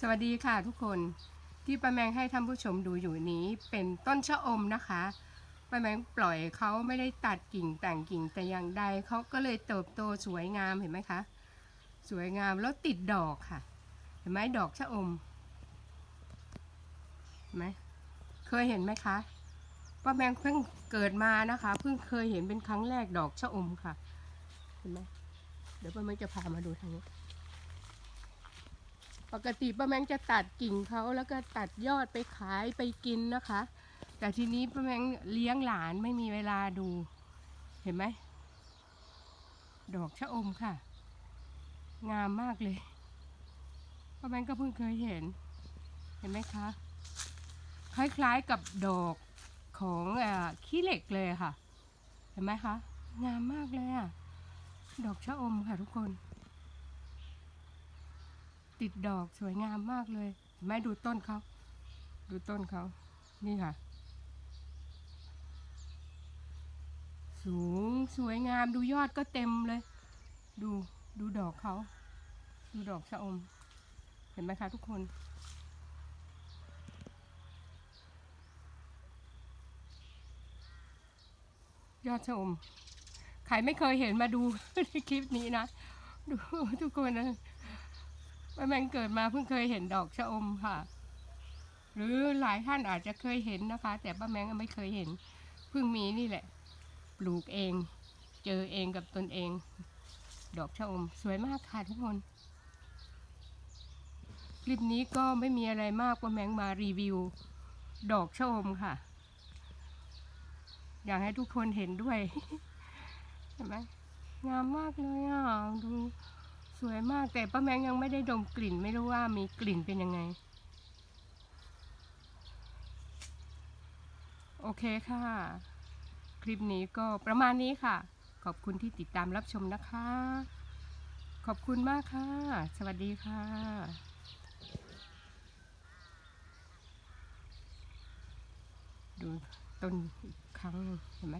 สวัสดีค่ะทุกคนที่ป้าแมงให้ท่านผู้ชมดูอยู่นี้เป็นต้นชะอมนะคะป้าแมงปล่อยเขาไม่ได้ตัดกิ่งแต่งกิ่งแต่อย่างใดเขาก็เลยเติบโตสวยงามเห็นไหมคะสวยงามแล้วติดดอกค่ะ เห็นไหมดอกชะอมเห็นไหมเคยเห็นไหมคะป้าแมงเพิ่งเกิดมานะคะ เพิ่งเคยเห็นเป็นครั้งแรกดอกชะอมค่ะ เห็นไหมเดี๋ยวป้าแมงจะพามาดูทางนี้ ปกติป้าแมงจะตัดกิ่งเขาแล้วก็ตัดยอดไปขายไปกินนะคะ แต่ทีนี้ป้าแมงเลี้ยงหลานไม่มีเวลาดู เห็นไหมดอกชะอมค่ะ งามมากเลยป้าแมงก็เพิ่งเคยเห็น เห็นไหมคะ คล้ายๆกับดอกของออขี้เหล็กเลยค่ะ เห็นไหมคะ งามมากเลยอะดอกชะอมค่ะทุกคน ติดดอกสวยงามมากเลยเห็นไหม่ดูต้นเขาดูต้นเขา นี่ค่ะ สูงสวยงามดูยอดก็เต็มเลย ดูดูดอกเขา ดูดอกชะอม เห็นไหมคะทุกคน ยอดชะอม ใครไม่เคยเห็นมาดูในคลิปนี้นะ ดูทุกคนนะ ป้าแมงเกิดมาเพิ่งเคยเห็นดอกชะอมค่ะ หรือหลายท่านอาจจะเคยเห็นนะคะ แต่ป้าแมงไม่เคยเห็น เพิ่งมีนี่แหละ ปลูกเอง เจอเองกับตนเอง ดอกชะอม สวยมากค่ะทุกคนคลิปนี้ก็ไม่มีอะไรมากป้าแมงมารีวิว ดอกชะอมค่ะ อยากให้ทุกคนเห็นด้วยเห็นไหมงามมากเลยอะดู สวยมากแต่ป้าแมงยังไม่ได้ดมกลิ่นไม่รู้ว่ามีกลิ่นเป็นยังไง โอเคค่ะ คลิปนี้ก็ประมาณนี้ค่ะ ขอบคุณที่ติดตามรับชมนะคะ ขอบคุณมากค่ะ สวัสดีค่ะดูต้นอีกครั้งหนึ่งเห็นไหม